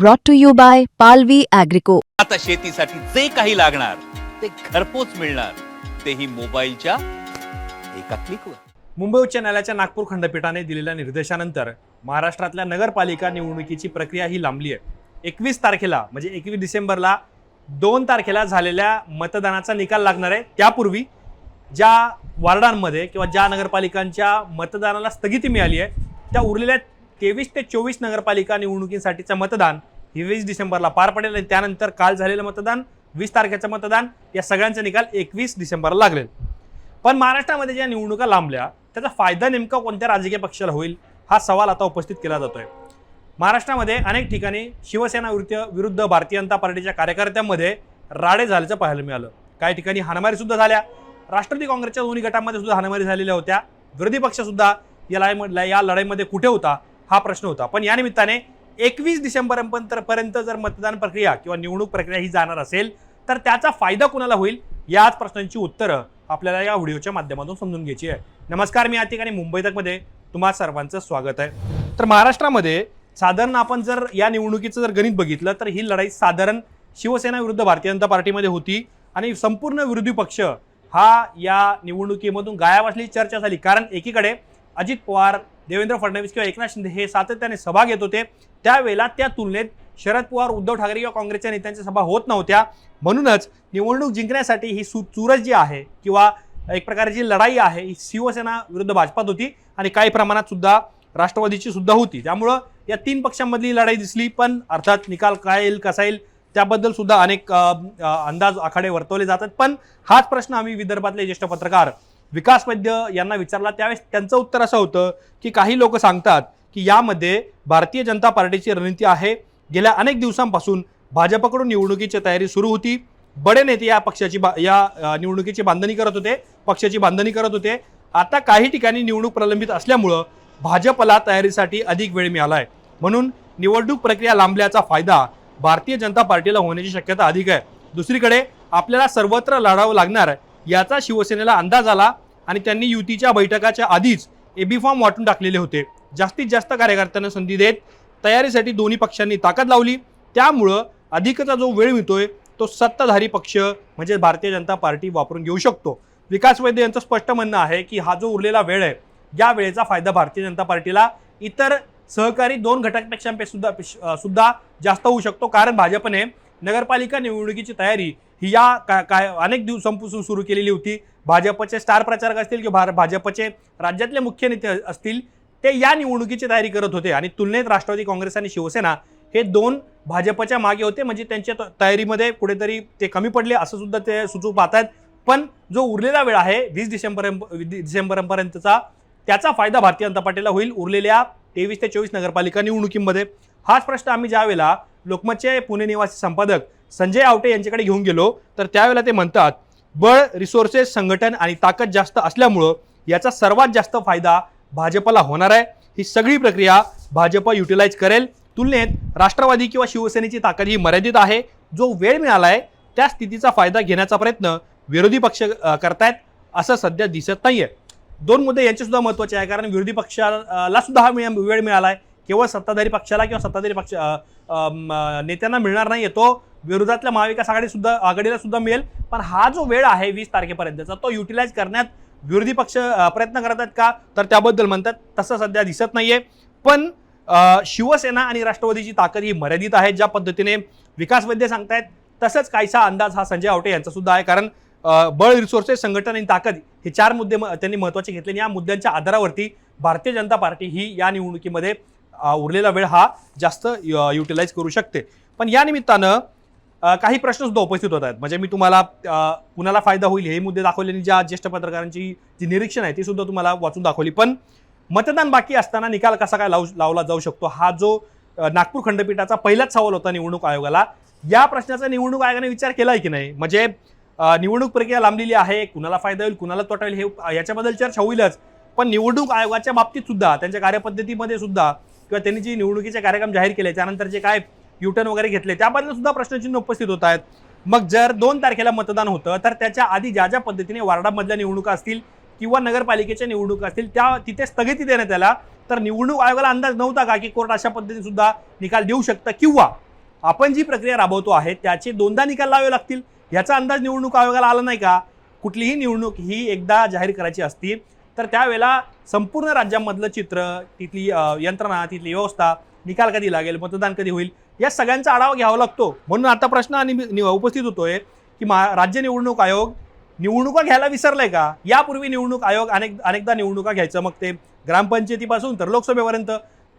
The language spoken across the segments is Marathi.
brought to you by Palvi Agrico. आता शेतीसाठी जे काही लागणार ते घरपोच मिळणार. तेही मोबाईलच्या एका क्लिकवर मुंबई उच्च न्यायालयाच्या नागपूर खंडपीठाने दिलेल्या निर्देशानंतर महाराष्ट्रातल्या नगरपालिका निवडणुकीची प्रक्रिया ही लांबली आहे. एकवीस तारखेला म्हणजे एकवीस डिसेंबरला दोन तारखेला झालेल्या मतदानाचा निकाल लागणार आहे. त्यापूर्वी ज्या वार्डांमध्ये किंवा ज्या नगरपालिकांच्या मतदानाला स्थगिती मिळाली आहे त्या उरलेल्या तेवीस ते चोवीस नगरपालिका निवडणुकीसाठीचं मतदान ही वीस डिसेंबरला पार पडेल आणि त्यानंतर काल झालेलं मतदान वीस तारखेचं मतदान या सगळ्यांचा निकाल एकवीस डिसेंबरला लागलेल. पण महाराष्ट्रामध्ये ज्या निवडणुका लांबल्या त्याचा फायदा नेमका कोणत्या राजकीय पक्षाला होईल हा सवाल आता उपस्थित केला जातोय. महाराष्ट्रामध्ये अनेक ठिकाणी शिवसेना विरुद्ध विरुद्ध भारतीय जनता पार्टीच्या कार्यकर्त्यांमध्ये राडे झाल्याचं पाहायला मिळालं. काही ठिकाणी हाणामारी सुद्धा झाल्या. राष्ट्रवादी काँग्रेसच्या दोन्ही गटांमध्ये सुद्धा हाणामारी झालेल्या होत्या. विरोधी पक्षसुद्धा या लढाईमध्ये या लढाईमध्ये कुठे होता हा प्रश्न होता. पण या निमित्ताने एकवीस डिसेंबरपर्यंत पर्यंत जर मतदान प्रक्रिया किंवा निवडणूक प्रक्रिया ही जाणार असेल तर त्याचा फायदा कुणाला होईल? याच प्रश्नांची उत्तरं आपल्याला या व्हिडिओच्या माध्यमातून समजून घ्यायची आहे. नमस्कार मी या ठिकाणी मुंबई तकमध्ये तुम्हा सर्वांचं स्वागत आहे. तर महाराष्ट्रामध्ये साधारण आपण जर या निवडणुकीचं जर गणित बघितलं तर ही लढाई साधारण शिवसेना विरुद्ध भारतीय जनता पार्टीमध्ये होती आणि संपूर्ण विरोधी पक्ष हा या निवडणुकीमधून गायब असली चर्चा झाली. कारण एकीकडे अजित पवार देवेंद्र फडणवीस किंवा एकनाथ शिंदे हे सातत्याने सभा घेत होते. त्यावेळेला त्या तुलनेत शरद पवार उद्धव ठाकरे किंवा काँग्रेसच्या नेत्यांच्या सभा होत नव्हत्या. म्हणूनच निवडणूक जिंकण्यासाठी ही सु चुरस जी आहे किंवा एक प्रकारची लढाई आहे ही शिवसेना विरुद्ध भाजपात होती आणि काही प्रमाणात सुद्धा राष्ट्रवादीची सुद्धा होती. त्यामुळं या तीन पक्षांमधली लढाई दिसली पण अर्थात निकाल काय येईल कसा येईल त्याबद्दल सुद्धा अनेक अंदाज आखाडे वर्तवले जातात. पण हाच प्रश्न आम्ही विदर्भातले ज्येष्ठ पत्रकार विकास वैद्य यांना विचारला त्यावेळेस त्यांचं उत्तर असं होतं की काही लोक सांगतात की यामध्ये भारतीय जनता पार्टीची रणनीती आहे. गेल्या अनेक दिवसांपासून भाजपकडून निवडणुकीची तयारी सुरू होती. बडे नेते या पक्षाची बा या निवडणुकीची बांधणी करत होते पक्षाची बांधणी करत होते. आता काही ठिकाणी निवडणूक प्रलंबित असल्यामुळं भाजपला तयारीसाठी अधिक वेळ मिळाला आहे म्हणून निवडणूक प्रक्रिया लांबल्याचा फायदा भारतीय जनता पार्टीला होण्याची शक्यता अधिक आहे. दुसरीकडे आपल्याला सर्वत्र लढावं लागणार याचा शिवसेनेला अंदाज आला आणि त्यांनी युतीच्या बैठकाच्या आधीच एबी फॉर्म वाटून टाकलेले होते. जास्तीत जास्त कार्यकर्त्यांना संधी देत तयारीसाठी दोन्ही पक्षांनी ताकद लावली. त्यामुळं अधिकचा जो वेळ मिळतोय तो सत्ताधारी पक्ष म्हणजे भारतीय जनता पार्टी वापरून घेऊ शकतो. विकास वैद्य यांचं स्पष्ट म्हणणं आहे की हा जो उरलेला वेळ आहे या वेळेचा फायदा भारतीय जनता पार्टीला. इतर सहकारी दोन घटकपेक्षा सुद्धा सुद्धा जास्त होऊ शकतो. कारण भाजपने नगरपालिका निवडणुकीची तयारी ही या का- काय अनेक दिवसांपासून सुरू केलेली होती. भाजपचे स्टार प्रचारक असतील किंवा भा भाजपचे राज्यातले मुख्य नेते असतील ते या निवडणुकीची तयारी करत होते. आणि तुलनेत राष्ट्रवादी काँग्रेस आणि शिवसेना हे दोन भाजपच्या मागे होते. म्हणजे त्यांच्या त- तयारीमध्ये कुठेतरी ते कमी पडले असं सुद्धा ते सुचू पाहतात पण जो उरलेला वेळ आहे वीस डिसेंबर डिसेंबरपर्यंतचा त्याचा फायदा भारतीय जनता पार्टीला होईल उरलेल्या तेवीस ते चोवीस नगरपालिका निवडणुकीमध्ये. हाच प्रश्न आम्ही ज्यावेळेला लोकमतचे पुणे निवासी संपादक संजय आवटे यांच्याकडे घेऊन गेलो. तर त्यावेळेला ते म्हणतात बळ रिसोर्सेस संघटन आणि ताकद जास्त असल्यामुळं याचा सर्वात जास्त फायदा भाजपला होणार आहे. ही सगळी प्रक्रिया भाजप युटिलाइज करेल. तुलनेत राष्ट्रवादी किंवा शिवसेनेची ताकद ही मर्यादित आहे. जो वेळ मिळाला आहे त्या स्थितीचा फायदा घेण्याचा प्रयत्न विरोधी पक्ष करतायत असं सध्या दिसत नाहीये. दोन मुद्दे यांचे सुद्धा महत्त्वाचे आहे कारण विरोधी पक्षाला सुद्धा हा वेळ मिळाला आहे केवळ सत्ताधारी पक्षाला किंवा सत्ताधारी पक्ष नेत्यांना मिळणार नाही तो विरोधातल्या महाविकास आघाडी सुद्धा आघाडीला सुद्धा मिळेल. पण हा जो वेळ आहे वीस तारखेपर्यंतचा तो युटिलाइज करण्यात विरोधी पक्ष प्रयत्न करतात का? तर त्याबद्दल म्हणतात तसं सध्या दिसत नाहीये. पण शिवसेना आणि राष्ट्रवादीची ताकद ही मर्यादित आहे ज्या पद्धतीने विकास वैद्य सांगतायत तसंच काहीसा अंदाज हा संजय आवटे यांचा सुद्धा आहे. कारण बळ रिसोर्सेस संघटन आणि ताकद हे चार मुद्दे म- त्यांनी महत्त्वाचे घेतले आणि या मुद्द्यांच्या आधारावरती भारतीय जनता पार्टी ही या निवडणुकीमध्ये उरलेला वेळ हा जास्त युटिलाइज करू शकते. पण या निमित्तानं काही प्रश्न सुद्धा उपस्थित होत आहेत. म्हणजे मी तुम्हाला कुणाला फायदा होईल हे मुद्दे दाखवलेली ज्या ज्येष्ठ पत्रकारांची जी निरीक्षण आहे ती सुद्धा तुम्हाला वाचून दाखवली. पण मतदान बाकी असताना निकाल कसा काय लावू लावला जाऊ शकतो? हा जो नागपूर खंडपीठाचा पहिलाच सवाल होता निवडणूक आयोगाला. या प्रश्नाचा निवडणूक आयोगाने विचार केला आहे की नाही? म्हणजे निवडणूक प्रक्रिया लांबलेली आहे कुणाला फायदा होईल कुणाला तोटा होईल हे याच्याबद्दल चर्चा होईलच. पण निवडणूक आयोगाच्या बाबतीत सुद्धा त्यांच्या कार्यपद्धतीमध्ये सुद्धा किंवा त्यांनी जी निवडणुकीचे कार्यक्रम जाहीर केले त्यानंतर जे काय युटर्न वगैरे घेतले त्याबद्दल सुद्धा प्रश्नचिन्ह उपस्थित होत आहेत. मग जर दोन तारखेला मतदान होतं तर त्याच्या आधी ज्या ज्या पद्धतीने वार्डामधल्या निवडणुका असतील किंवा नगरपालिकेच्या निवडणुका असतील त्या तिथे स्थगिती देण्यात आला तर निवडणूक आयोगाला अंदाज नव्हता का की कोर्ट अशा पद्धतीने सुद्धा निकाल देऊ शकतं? किंवा आपण जी प्रक्रिया राबवतो आहे त्याचे दोनदा निकाल लावावे लागतील? याचा अंदाज निवडणूक आयोगाला आला नाही का? कुठलीही निवडणूक ही एकदा जाहीर करायची असती तर त्यावेळेला संपूर्ण राज्यामधलं चित्र तिथली यंत्रणा तिथली व्यवस्था निकाल कधी लागेल मतदान कधी होईल या सगळ्यांचा आढावा घ्यावा लागतो. म्हणून आता प्रश्न आणि उपस्थित होतोय की मा राज्य निवडणूक आयोग निवडणुका घ्यायला विसरलाय का? यापूर्वी निवडणूक आयोग अनेक अनेकदा निवडणुका घ्यायचं मग ते ग्रामपंचायतीपासून तर लोकसभेपर्यंत.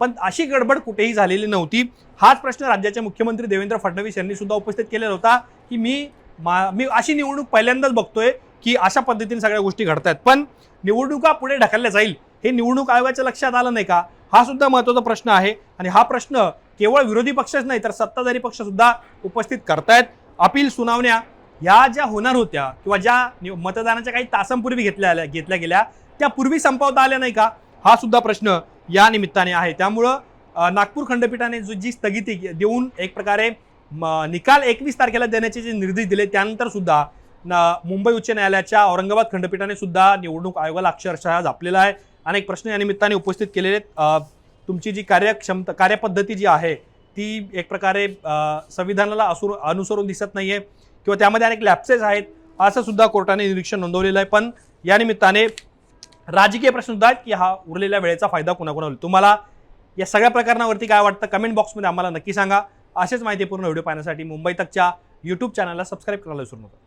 पण अशी गडबड कुठेही झालेली नव्हती. हाच प्रश्न राज्याचे मुख्यमंत्री देवेंद्र फडणवीस यांनी सुद्धा उपस्थित केलेला होता की मी मा मी अशी निवडणूक पहिल्यांदाच बघतोय. की अशा पद्धतीने सगळ्या गोष्टी घडत आहेत पण निवडणुका पुढे ढकलल्या जाईल हे निवडणूक आयोगाच्या लक्षात आलं नाही का? हा सुद्धा महत्त्वाचा प्रश्न आहे आणि हा प्रश्न केवळ विरोधी पक्षच नाही तर सत्ताधारी पक्ष सुद्धा उपस्थित करतायत. अपील सुनावण्या या ज्या होणार होत्या किंवा ज्या मतदानाच्या काही तासांपूर्वी घेतल्या आल्या घेतल्या गेल्या त्या पूर्वी संपवता आल्या नाही का? हा सुद्धा प्रश्न या निमित्ताने आहे. त्यामुळं नागपूर खंडपीठाने जो जी स्थगिती देऊन एक प्रकारे म, निकाल एकवीस तारखेला देण्याचे जे निर्देश दिले त्यानंतर सुद्धा न- मुंबई उच्च न्यायालयाच्या औरंगाबाद खंडपीठाने सुद्धा निवडणूक आयोगाला अक्षरशः झापलेला आहे. अनेक प्रश्न या निमित्ताने उपस्थित केलेले आहेत. तुमची जी कार्यक्षमता कार्यपद्धती जी आहे ती एक प्रकारे संविधानाला असुर अनुसरून दिसत नाही आहे किंवा त्यामध्ये अनेक लॅप्सेस आहेत असं सुद्धा कोर्टाने निरीक्षण नोंदवलेलं आहे. पण या निमित्ताने राजकीय प्रश्न सुद्धा आहेत की हा उरलेल्या वेळेचा फायदा कोणाकोणा होईल? तुम्हाला या सगळ्या प्रकरणावरती काय वाटतं? कमेंट बॉक्समध्ये आम्हाला नक्की सांगा. असेच माहितीपूर्ण व्हिडिओ पाहण्यासाठी मुंबई तकच्या यूट्यूब चॅनलला सबस्क्राईब करायला विसरू नका.